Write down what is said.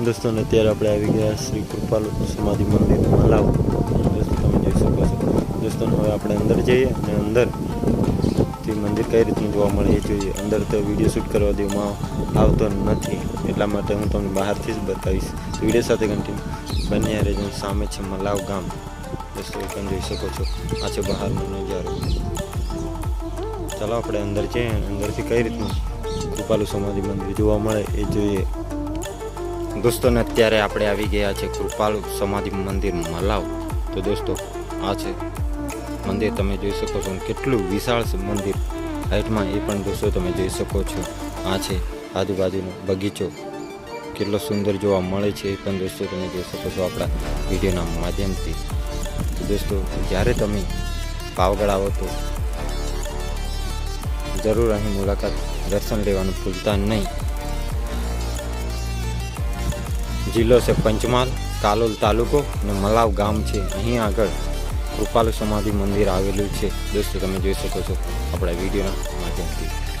દોસ્તોને અત્યારે આપણે આવી ગયા શ્રી કૃપાલુ સમાધિ મંદિર લાવો દોસ્તો, તમે જોઈ શકો છો. દોસ્તોને હવે આપણે અંદર જઈએ અને અંદર તે મંદિર કઈ રીતનું જોવા મળે એ જોઈએ. અંદર તો વીડિયો શૂટ કરવા દેવામાં આવતો નથી. એટલા માટે હું તમને બહારથી જ બતાવીશ. વીડિયો સાથે કન્ટિન્યુ બન્યા રહેજો સામે છે મલાવ ગામ. દોસ્તો તમે જોઈ શકો છો. આ છે બહારનો નજારો. ચાલો, આપણે અંદર જઈએ અંદરથી કઈ રીતનું કૃપાલુ સમાધિ મંદિર જોવા મળે એ જોઈએ. દોસ્તોને અત્યારે આપણે આવી ગયા છે કૃપાલુ સમાધિ મંદિર મલાવ. તો દોસ્તો, આ છે મંદિર તમે જોઈ શકો છો. કેટલું વિશાળ છે મંદિર. હાઈટમાં એ પણ દોસ્તો તમે જોઈ શકો છો. આ છે આજુબાજુનો બગીચો. કેટલો સુંદર જોવા મળે છે એ પણ દોસ્તો તમે જોઈ શકો છો આપણા વિડીયોના માધ્યમથી. દોસ્તો, જ્યારે તમે પાવગઢ આવો તો જરૂર અહીં મુલાકાત દર્શન લેવાનું ભૂલતા નહીં. જિલ્લો છે પંચમહાલ, કાલોલ તાલુકો અને મલાવ ગામ છે. અહીં આગળ કૃપાલુ સમાધિ મંદિર આવેલું છે. દોસ્તો, તમે જોઈ શકો છો આપણા વિડીયોના માધ્યમથી.